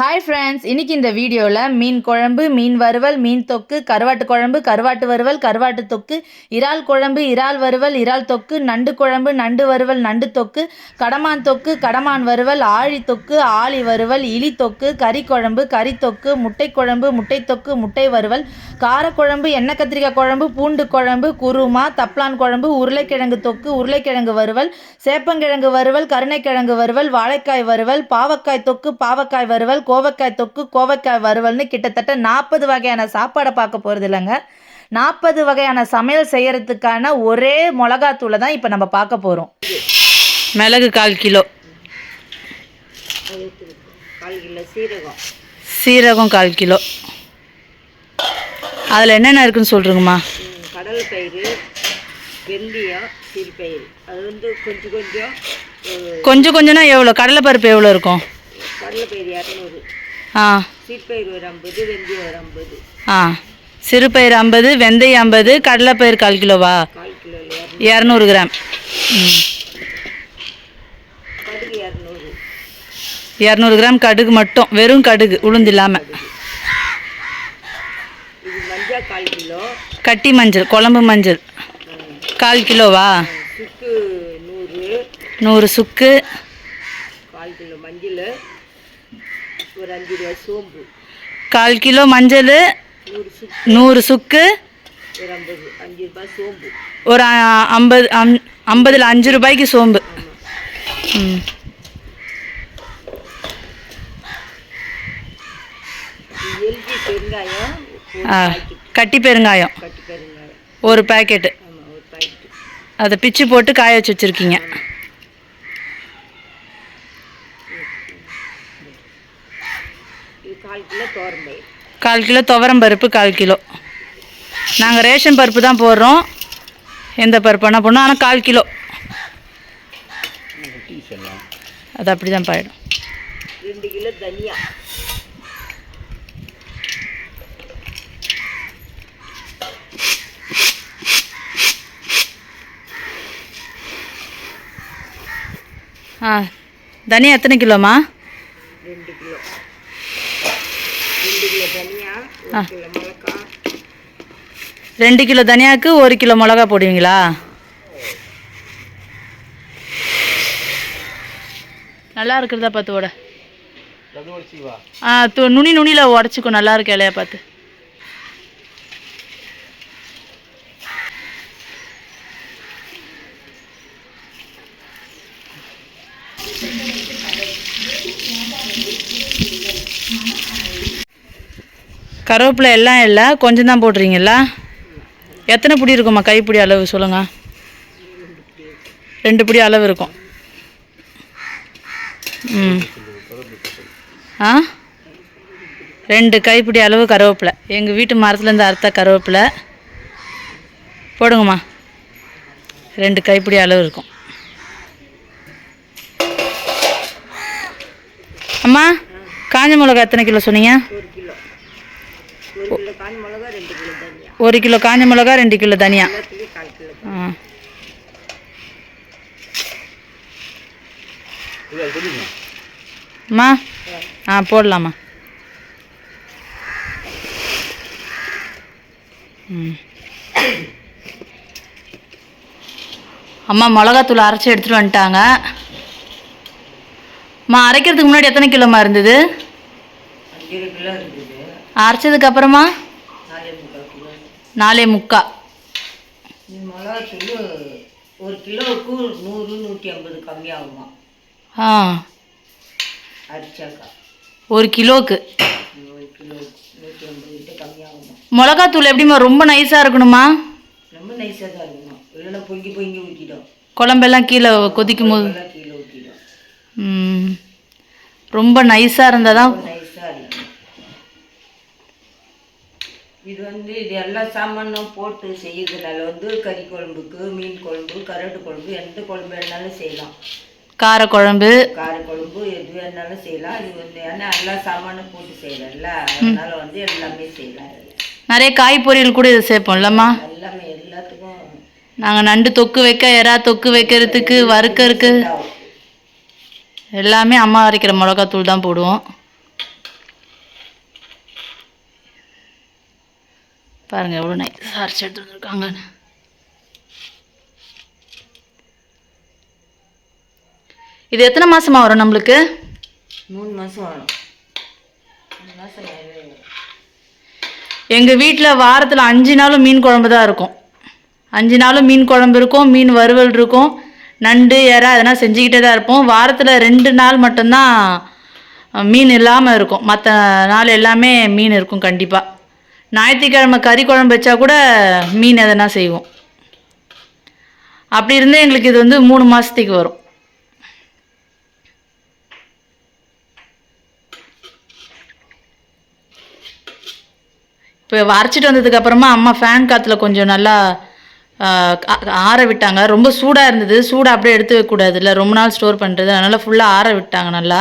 Hi friends இன்றைக்கி இந்த வீடியோவில் மீன் குழம்பு மீன் வறுவல் மீன் தொக்கு கருவாட்டு குழம்பு கருவாட்டு வறுவல் கருவாட்டு தொக்கு இறால் குழம்பு இறால் வறுவல் இறால் தொக்கு நண்டு குழம்பு நண்டு வறுவல் நண்டு தொக்கு கடமான் தொக்கு கடமான் வறுவல் ஆழி தொக்கு ஆழி வறுவல் இலி தொக்கு கறி குழம்பு கறி தொக்கு முட்டை குழம்பு முட்டை தொக்கு முட்டை வறுவல் காரக்குழம்பு எண்ணெய் கத்திரிக்காய் குழம்பு பூண்டு குழம்பு குருமா தப்ளான் குழம்பு உருளைக்கிழங்கு தொக்கு உருளைக்கிழங்கு வறுவல் சேப்பங்கிழங்கு வறுவல் கருணைக்கிழங்கு வறுவல் வாழைக்காய் வறுவல் பாவக்காய் தொக்கு பாவக்காய் வறுவல் கோவக்காய் தொக்கு கோவக்காய் வறுவல்னு கிட்டத்தட்ட நாற்பது வகையான சாப்பாடை பார்க்க போகிறது இல்லைங்க. நாற்பது வகையான சமையல் செய்யறதுக்கான ஒரே மிளகாத்தூளை தான் இப்போ நம்ம பார்க்க போகிறோம் மிளகு கால் கிலோ. கால் கிலோ சீரகம். சீரகம் கால் கிலோ. அதில் என்னென்ன இருக்குன்னு சொல்கிறீங்கம்மா கடலை பயிறு வெந்தயம் சிறுபயிறு அது வந்து கொஞ்சம் கொஞ்சம் கொஞ்சம் கொஞ்சம்னா எவ்வளோ கடலைப்பருப்பு எவ்வளோ இருக்கும்? கடலை பயிறு இரநூறு ஆ ஒரு ஐம்பது வெந்தயம் ஒரு ஐம்பது. ஆ. சிறுபயிறு ஐம்பது வெந்தயம் ஐம்பது கடலைப்பயிறு கால் கிலோவா? கால் இரநூறு. கிராம். கடுகு இரநூறு. இரநூறு கிராம் கடுகு மட்டும். வெறும் கடுகு உளுந்து இல்லாமல் இது மஞ்சள் கால் கிலோ. கட்டி மஞ்சள் குழம்பு மஞ்சள். கால் கிலோவா? சுக்கு நூறு. நூறு சுக்கு. கால் கிலோ மஞ்சள். ஒரு அஞ்சு ரூபா சோம்பு. கால் கிலோ மஞ்சள் நூறு சுக்கு. நூறு சுக்கு. ஒரு ஐம்பது அஞ்சு ரூபாய் சோம்பு. ஒரு ஐம்பது ஐம்பதில் அஞ்சு ரூபாய்க்கு சோம்பு. ம். எல்ஜி பெருங்காயம் கட்டி பெருங்காயம். ஒரு பேக்கெட்டு. அதை பிச்சு போட்டு காய வச்சு வச்சுருக்கீங்க இது கால் கிலோ தோரம்பயிர் கால் கிலோ துவரம் பருப்பு கால் கிலோ. நாங்கள் ரேஷன் பருப்பு தான் போடுறோம். எந்த பருப்பு வேணால் போடணும். ஆனால் கால் கிலோ. அது அப்படி தான் பாயிடும். ரெண்டு கிலோ தனியா. ஆ தனியா எத்தனை கிலோம்மா ரெண்டு கிலோ ரெண்டு கிலோ தனியா ஒரு கிலோ மிளகா ரெண்டு கிலோ தனியாவுக்கு ஒரு கிலோ மிளகா போடுவீங்களா? நல்லா இருக்கிறதா பார்த்து ஓட. ஆ து நுனி நுனியில் உடச்சிக்கும் நல்லா இருக்கு இலையா பார்த்து. கருவேப்பிலை எல்லாம் இல்லை. கொஞ்சம் தான் போடுறீங்களா எத்தனை பிடி இருக்கும்மா கைப்பிடி அளவு? சொல்லுங்கள் ரெண்டு பிடி அளவு இருக்கும். ம். ஆ? ரெண்டு கைப்பிடி அளவு கருவேப்பிலை. எங்கள் வீட்டு மரத்துலேருந்து அறுத்த கருவேப்பிலை. போடுங்கம்மா. ரெண்டு கைப்பிடி அளவு இருக்கும். அம்மா காஞ்ச மிளகா எத்தனை கிலோ சொன்னீங்க? ஒரு கிலோ காஞ்ச மிளகா ரெண்டு கிலோ தனியா. ஆ. அம்மா ஆ. போடலாமா ம். அம்மா மிளகாத்தூள் அரைச்சி எடுத்துகிட்டு வந்துட்டாங்க. அம்மா அரைக்கிறதுக்கு முன்னாடி எத்தனை கிலோமா இருந்தது. அரைச்சதுக்கு அப்புறமா நாலே முக்கா. மிளகாத்தூள் ஒரு கிலோவுக்கு நூறு நூற்றி ஐம்பது கம்மியாகுமா? ஆ. அரிச்சாக்கா. ஒரு கிலோவுக்கு. ஒரு கிலோ நூற்றி ஐம்பது கிட்ட கம்மியாகுமா? மிளகாத்தூள் எப்படிம்மா ரொம்ப நைஸாக இருக்கணுமா? ரொம்ப நைஸாக தான் இருக்கணும் இல்லைன்னா பொங்கி பொங்கி ஊற்றிடும் குழம்பெல்லாம் கீழே கொதிக்கும் போது கீழே ஊற்றிடும். ரொம்ப நைஸாக இருந்தால் தான் ரொம்ப நைஸாக இருக்கணும் இது வந்து இது எல்லா சாமானும் போட்டு செய்யறதுனால வந்து கறி குழம்புக்கு மீன் குழம்பு கரடு குழம்பு எந்த குழம்பு வேணாலும் செய்யலாம். காரக்குழம்பு கார குழம்பு எது வேணாலும் செய்யலாம். இது வந்து ஏன்னா எல்லா சாமானும் போட்டு செய்யறோம்ல அதனால வந்து எல்லாமே செய்யலாம். நிறைய காய் பொரியல் கூட இது சேர்ப்போம் இல்லைம்மா எல்லாமே எல்லாத்துக்கும். நாங்கள் நண்டு தொக்கு வைக்க எறா தொக்கு வைக்கிறதுக்கு வறுக்கறதுக்கு. எல்லாமே அம்மா அரைக்கிற மிளகாத்தூள் தான் போடுவோம். பாருங்கள் எவ்வளோ நைஸ் அரைச்சி எடுத்து வந்துருக்காங்க. இது எத்தனை மாசமா வரும் நம்மளுக்கு? மூணு மாதம் வரும். எங்கள் வீட்டில் வாரத்தில் அஞ்சு நாளும் மீன் குழம்பு தான் இருக்கும். அஞ்சு நாளும் மீன் குழம்பு இருக்கும் மீன் வறுவல் இருக்கும் நண்டு எறா அதெல்லாம் செஞ்சுக்கிட்டே தான் இருப்போம். வாரத்தில் ரெண்டு நாள் மட்டும்தான் மீன் இல்லாமல் இருக்கும். மற்ற நாள் எல்லாமே மீன் இருக்கும் கண்டிப்பாக ஞாயிற்றுக்கிழமை கறி குழம்பு வச்சா கூட மீன் எதனா செய்வோம். அப்படி இருந்தே எங்களுக்கு இது வந்து மூணு மாதத்துக்கு வரும். இப்போ அரைச்சிட்டு வந்ததுக்கப்புறமா அம்மா ஃபேன் காற்றுல கொஞ்சம் நல்லா ஆற விட்டாங்க. ரொம்ப சூடாக இருந்தது. சூடாக அப்படியே எடுத்து வைக்கக்கூடாதுல்ல ரொம்ப நாள் ஸ்டோர் பண்ணுறது அதனால் ஃபுல்லாக ஆற விட்டாங்க நல்லா.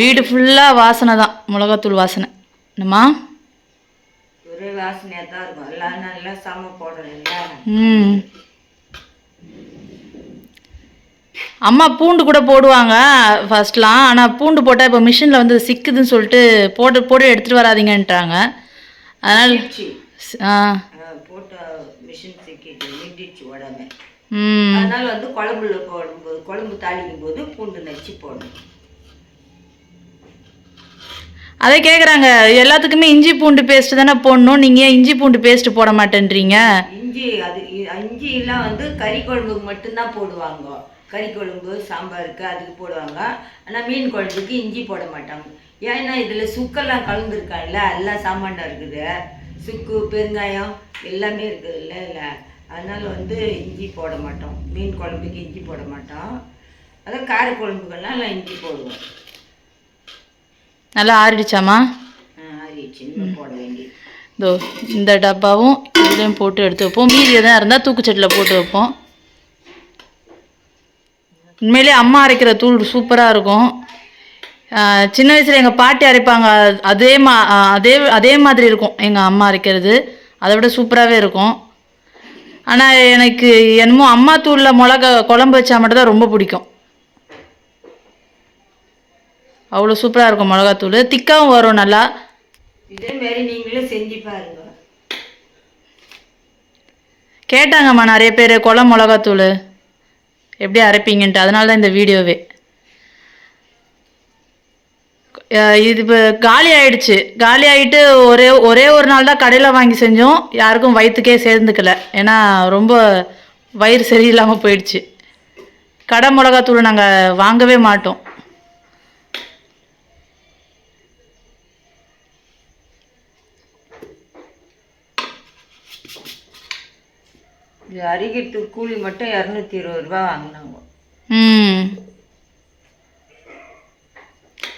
வீடு ஃபுல்லாக வாசனை தான். மிளகாத்தூள் வாசனை. என்னம்மா? ஒரே வாசனையாக தான் இருக்கும். எல்லாம் நல்லா சம ம். அம்மா பூண்டு கூட போடுவாங்க ஃபர்ஸ்ட்லாம் ஆனால் பூண்டு போட்டால் இப்போ மிஷினில் வந்து சிக்குதுன்னு சொல்லிட்டு போட்டு போட்டு எடுத்துகிட்டு வராதீங்கன்ட்டாங்க அதனால். ஆ. போட்டு மிஷின் சிக்கிட்டு ம். அதனால வந்து குழம்புல போடும்போது குழம்பு தாளிக்கும் போது பூண்டு நச்சு போடணும். அதை கேட்குறாங்க எல்லாத்துக்குமே இஞ்சி பூண்டு பேஸ்ட் தானே போடணும் நீங்கள் ஏன் இஞ்சி பூண்டு பேஸ்ட் போட மாட்டேன்றீங்க? இஞ்சி அது இஞ்சி எல்லாம் வந்து கறி குழம்புக்கு மட்டும்தான் போடுவாங்க. கறி குழம்பு சாம்பாருக்கு அதுக்கு போடுவாங்க. ஆனால் மீன் குழம்புக்கு இஞ்சி போட மாட்டாங்க. ஏன்னா இதில் சுக்கெல்லாம் கலந்துருக்காங்கல்ல எல்லாம் சாமான்லாம் இருக்குது. சுக்கு பெருங்காயம் எல்லாமே இருக்குதுல்ல இல்லை அதனால வந்து இஞ்சி போட மாட்டோம். மீன் குழம்புக்கு இஞ்சி போட மாட்டோம். அதான் கார குழம்புக்கெல்லாம் எல்லாம் இஞ்சி போடுவோம். நல்லா ஆறிடுச்சாம்மா? இதோ இந்த டப்பாவும் இதுலேயும் போட்டு எடுத்து வைப்போம். மீதி எதாவது இருந்தால் தூக்குச்சட்டியில் போட்டு வைப்போம். உண்மையிலே அம்மா அரைக்கிற தூள் சூப்பராக இருக்கும். சின்ன வயசில் எங்கள் பாட்டி அரைப்பாங்க. அது- அதே மா அதே அதே மாதிரி இருக்கும் எங்கள் அம்மா அரைக்கிறது. அதை விட சூப்பராகவே இருக்கும். ஆனால் எனக்கு என்னமோ அம்மா தூளில் மிளகா குழம்பு வச்சா மட்டும் தான் ரொம்ப பிடிக்கும். அவ்வளோ சூப்பராக இருக்கும் மிளகாத்தூள். திக்காவும் வரும் நல்லா. இதே மாதிரி நீங்களும் செஞ்சு பாருங்க. கேட்டாங்கம்மா நிறைய பேர் குளம் மிளகாத்தூள். எப்படி அரைப்பீங்கன்ட்டு. அதனால தான் இந்த வீடியோவே. இது இப்போ காலி ஆயிடுச்சு. காலி ஆகிட்டு ஒரே ஒரே ஒரு நாள் தான் கடையில் வாங்கி செஞ்சோம். யாருக்கும் வயிற்றுக்கே சேர்ந்துக்கல. ஏன்னா ரொம்ப வயிறு சரியில்லாமல் போயிடுச்சு. கடை மிளகாத்தூள் நாங்கள் வாங்கவே மாட்டோம். இது அரிக்கிறதுக்கு கூலி மட்டும் இரநூத்தி இருபது ரூபா வாங்கினாங்க. ம்.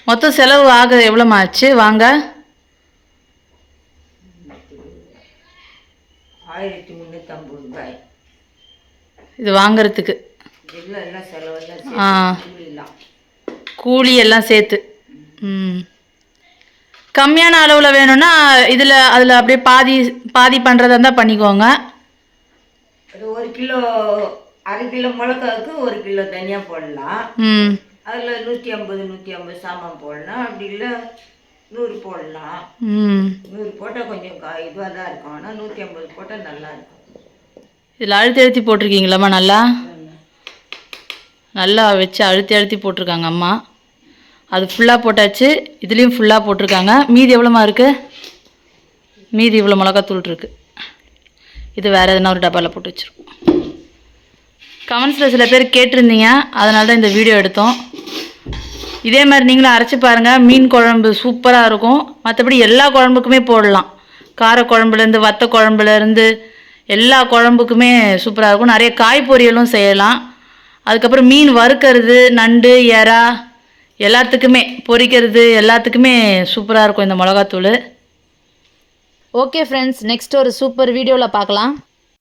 மொத்தம் செலவு ஆக எவ்வளோமா ஆச்சு? வாங்க. ஆயிரத்தி முந்நூற்றம்பது ரூபாய். இது வாங்குறதுக்கு. ஆ. கூலி எல்லாம் சேர்த்து. ம். கம்மியான அளவில் வேணும்னா இதில் அதில் அப்படியே பாதி பாதி பண்ணுறதா இருந்தால் பண்ணிக்கோங்க. அது ஒரு கிலோ அரை கிலோ மிளகாவுக்கு ஒரு கிலோ தனியாக போடலாம். ம். அதில் நூற்றி ஐம்பது நூற்றி ஐம்பது சாமான் போடலாம். அப்படி இல்லை நூறு போடலாம். ம். நூறு போட்டால் கொஞ்சம் இதுவாக தான் இருக்கும். ஆனால் நூற்றி ஐம்பது போட்டால் நல்லா இருக்கும். இதில் அழுத்தி அழுத்தி போட்டிருக்கீங்களாம்மா நல்லா? நல்லா. வச்சு அழுத்தி அழுத்தி போட்டிருக்காங்க அம்மா. அது ஃபுல்லாக போட்டாச்சு. இதுலேயும் ஃபுல்லாக போட்டிருக்காங்க. மீதி எவ்வளோமா இருக்குது மீதி இவ்வளோ மிளகாத்தூள் இருக்குது இது வேறு எதுனா ஒரு டப்பாவில் போட்டு வச்சுருக்கோம் கமெண்ட்ஸில் சில பேர் கேட்டிருந்தீங்க. அதனால தான் இந்த வீடியோ எடுத்தோம். இதே மாதிரி நீங்களும் அரைச்சி பாருங்கள் மீன் குழம்பு சூப்பராக இருக்கும். மற்றபடி எல்லா குழம்புக்குமே போடலாம். கார குழம்புலேருந்து வத்த குழம்புலேருந்து எல்லா குழம்புக்குமே சூப்பராக இருக்கும். நிறைய காய் பொரியலும் செய்யலாம். அதுக்கப்புறம் மீன் வறுக்கிறது நண்டு எறா எல்லாத்துக்குமே பொரிக்கிறது எல்லாத்துக்குமே சூப்பராக இருக்கும் இந்த மிளகாத்தூள். ஓகே ஃப்ரெண்ட்ஸ் நெக்ஸ்ட் ஒரு சூப்பர் வீடியோவில் பார்க்கலாம்.